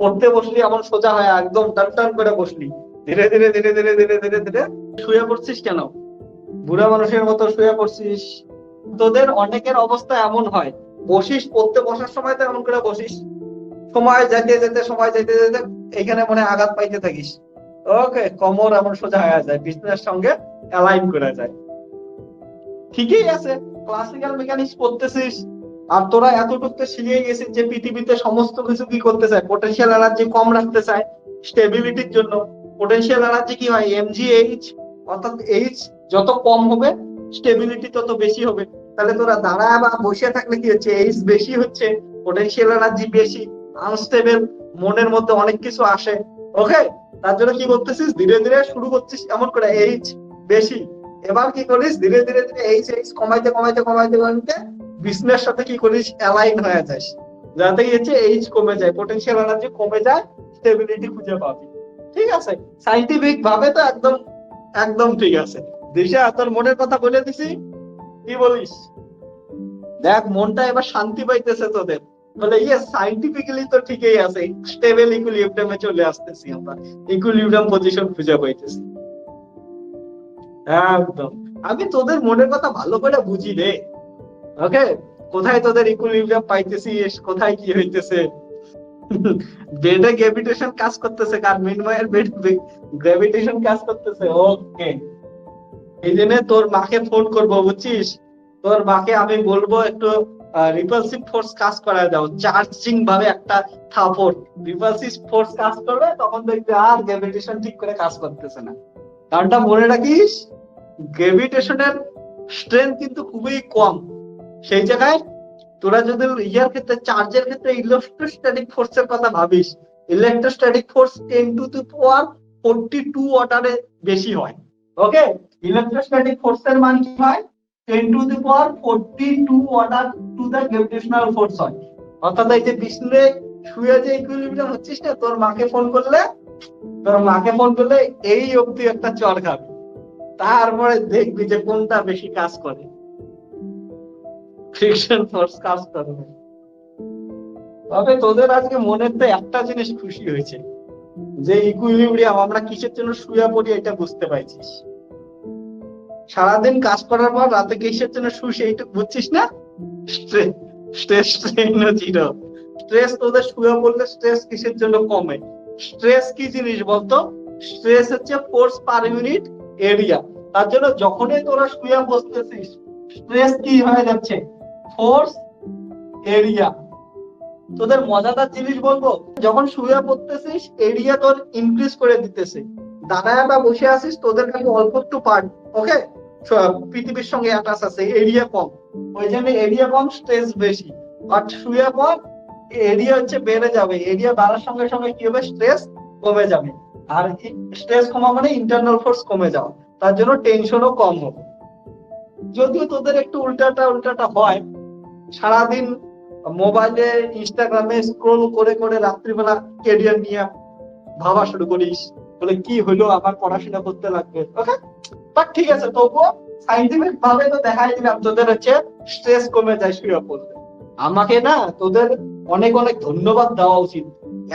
পড়তে বসলি এমন সোজা হয় একদম টান টান করে বসলি। ধীরে ধীরে ধীরে ধীরে ধীরে ধীরে ধীরে শুয়ে পড়ছিস কেন? বুড়া মানুষের মতো শুয়ে পড়ছিস। তোদের অনেকের অবস্থা এমন হয়, বসিস, পড়তে বসার সময় তো এমন করে বসিস। সময় যেতে যেতে, সময় যেতে যেতে এখানে মনে আঘাত পাইতে থাকিস। ওকে, কমর এমন সোজা হয়ে যায় বিজনেস সঙ্গে অ্যালাইন করে যায়। ঠিকই আছে ক্লাসিক্যাল মেকানিক্স পড়তেছিস। আর তোরা এতটুকু তো শিখে গেছিস যে পৃথিবীতে সমস্ত কিছু কি করতে চায়? পোটেনশিয়াল এনার্জি কম রাখতে চায় স্টেবিলিটির জন্য। পোটেনশিয়াল এনার্জি কি হয়? এমজিএইচ অর্থাৎ এইচ যত কম হবে স্টেবিলিটি তত বেশি হবে। তাহলে তোরা দাঁড়ায় বা বসে থাকলে কি হচ্ছে? এইচ বেশি হচ্ছে পোটেনশিয়াল এনার্জি বেশি আনস্টেবল মনের মধ্যে অনেক কিছু আসে। ওকে তার জন্য কি করতেছিস? ধীরে ধীরে শুরু করছিস এমন করে এইচ বেশি। এবার কি করিস? ধীরে ধীরে ধীরে এইচ এইচ কমাইতে কমাইতে কমাইতে কমাইতে বিজনেস সাথে কি করিস? অ্যালাইন হয়ে যাস। যাতে হচ্ছে এইচ কমে যায় পোটেনশিয়াল এনার্জি কমে যায় স্টেবিলিটি খুঁজে পাবি। ঠিক আছে? সাইন্টিফিক ভাবে তো একদম একদম ঠিক আছে। দিশা, তোর মনের কথা বলে দিছি। কি বলিস? দেখ, মনটা এবার শান্তি পাইতেছে তোদের। বলে ইয়ে সাইন্টিফিক্যালি তো ঠিকই আছে। স্টেবল ইকুইলিব্রিয়ামে চলে আসতেছি আমরা। ইকুইলিব্রিয়াম পজিশন খুঁজে পাইতেছি। একদম। আমি তোদের মনের কথা ভালো করে বুঝি রে। ওকে কোথায় তোদের ইকুইলিব্রিয়াম পাইতেছিস? কোথায় কি হইতেছে? বেডে গ্র্যাভিটেশন কাজ করতেছে, কার মিনময়ের বেড গ্র্যাভিটেশন কাজ করতেছে? ওকে এই জন্য তোর মাকে ফোন করব, বুঝছিস? তোর মাকে আমি বলব একটু রিপালসিভ ফোর্স কাজ করা দাও চার্জিং ভাবে একটা থাপড়। রিপালসিভ ফোর্স কাজ করবে, তখন দেখবে আর গ্র্যাভিটেশন ঠিক করে কাজ করতেছে না। কারণটা মনে রাখিস গ্র্যাভিটেশনের স্ট্রেংথ কিন্তু খুবই কম। সেই জায়গায় তোরা যদি ইয়ার ক্ষেত্রে চার্জের ক্ষেত্রে ইলেকট্রোস্ট্যাটিক ফোর্সের কথা ভাবিস electrostatic force ten to the power forty two অর্ডারে বেশি হয় ওকে ইলেকট্রোস্ট্যাটিক ফোর্সের মান কি হয়? Ten to the power forty two order to the gravitational force হয়। অর্থাৎ এই যে বিষ্ণুরে শুয়ে যে ইকুইলিব্রিয়াম হচ্ছিস না, তোর মাকে ফোন করলে, তোর মাকে ফোন করলে এই অবধি একটা চর খাবি। তারপরে দেখবি যে কোনটা বেশি কাজ করে। ফ্রিকশন ফোর্স কাজ করবে তবে তোদের আজকে মনের তো একটা জিনিস খুশি হয়েছে, যে ইকুইলিব্রিয়াম আমরা কিসের জন্য শুয়ে পড়ি এটা বুঝতে পাইছিস সারাদিন কাজ করার পর রাতে কিসের জন্য শুষে এইটা বুঝছিস না? স্ট্রেস স্ট্রেন জিরো স্ট্রেস তোদের শুয়ে পড়লে স্ট্রেস কিসের জন্য কমে? স্ট্রেস কি জিনিস বলতো? স্ট্রেস হচ্ছে ফোর্স পার ইউনিট এরিয়া তার জন্য যখনই তোরা শুয়ে বসতেছিস স্ট্রেস কি হয়ে যাচ্ছে? ফোর্স এরিয়া তোদের মজাদার জিনিস বলব, যখন শুয়ে পড়তেছিস এরিয়া তোর ইনক্রিজ করে দিতেছে। দাঁড়ায় বা বসে আছিস, তোদের কাছে অল্প একটু পার্ট ওকে পৃথিবীর সঙ্গে অ্যাটাচ আছে এরিয়া কম। ওই জন্য এরিয়া কম স্ট্রেস বেশি। বাট শুয়ে পর এরিয়া হচ্ছে বেড়ে যাবে। এরিয়া বাড়ার সঙ্গে সঙ্গে কি হবে? স্ট্রেস কমে যাবে। আর স্ট্রেস কমা মানে ইন্টারনাল ফোর্স কমে যাওয়া। তার জন্য টেনশনও কম হবে। যদিও তোদের একটু উল্টাটা উল্টাটা হয় সারাদিন মোবাইলে ইনস্টাগ্রামে স্ক্রোল করে করে রাত্রিবেলা কেরিয়ার নিয়ে ভাবা শুরু করিস। বলে, কি হলো আমার পড়াশোনা করতে লাগবে। ওকে ঠিক আছে, তবুও সাইন্টিফিক ভাবে তো দেখাই দিলাম, তোদের হচ্ছে স্ট্রেস কমে যায় শুয়ে পড়লে আমাকে না তোদের অনেক অনেক ধন্যবাদ দেওয়া উচিত।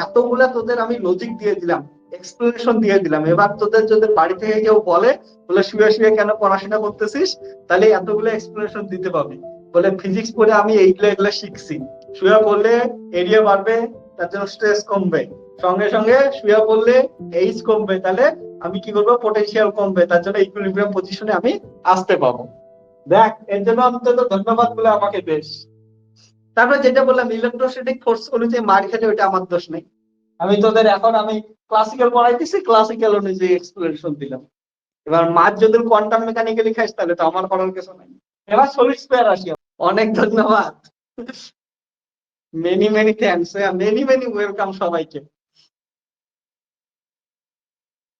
এতগুলা তোদের আমি লজিক দিয়ে দিলাম এক্সপ্লেনেশন দিয়ে দিলাম। এবার তোদের যদি বাড়ি থেকে কেউ বলে বলে, শুয়ে শুয়ে কেন পড়াশোনা করতেছিস? তাহলে এতগুলো এক্সপ্লেনেশন দিতে পারবি। বলে ফিজিক্স পড়ে আমি এইগুলো, এগুলো শিখছি। শুয়ে পড়লে এরিয়া বাড়বে, তার জন্য স্ট্রেস কমবে। সঙ্গে সঙ্গে শুয়ে পড়লে এইচ কমবে, তাহলে আমি কি করব? পটেনশিয়াল কমবে, তার জন্য ইকুইলিব্রিয়াম পজিশনে আমি আসতে পাবো। দেখ, এর জন্য অন্তত ধন্যবাদ বলে আমাকে বেশ। তারপরে যেটা বললাম ইলেকট্রোস্ট্যাটিক ফোর্স অনুযায়ী মার খেলে ওইটা আমার দোষ নেই। আমি তোদের এখন আমি ক্লাসিক্যাল পড়াইতেছি ক্লাসিক্যাল অনুযায়ী এক্সপ্লেনেশন দিলাম। এবার মার যদি কোয়ান্টাম মেকানিক্যালি খাইস তাহলে তো আমার করার কিছু নাই। এবার সলিড স্কোয়ার আসি অনেক ধন্যবাদ। Many many thanks many many welcome সবাইকে।